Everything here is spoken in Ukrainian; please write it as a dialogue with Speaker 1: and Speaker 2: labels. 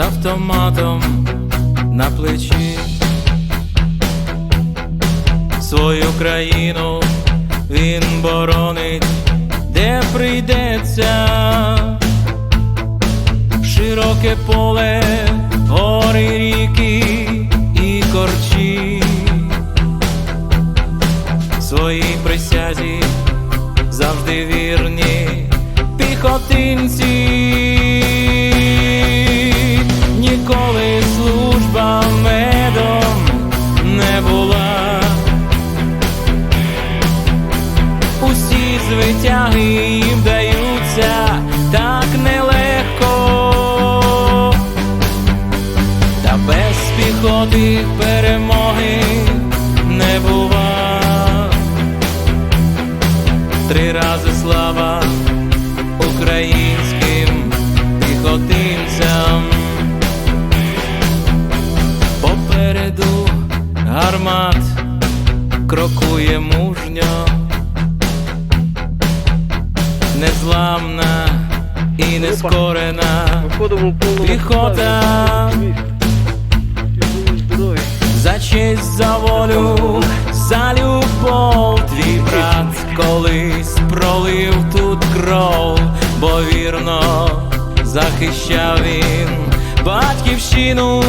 Speaker 1: автоматом на плечі. Свою країну він боронить, де прийдеться широке поле, гори, ріки і корчі. Своїй присязі завжди вірні піхотинці. Звитяги їм даються так нелегко, та без піхоти перемоги не бува. Три рази слава українським піхотинцям. Попереду гармат крокує мужньо, незламна і нескорена піхота. За честь, за волю, за любов, твій брат колись пролив тут кров, бо вірно захищав він батьківщину.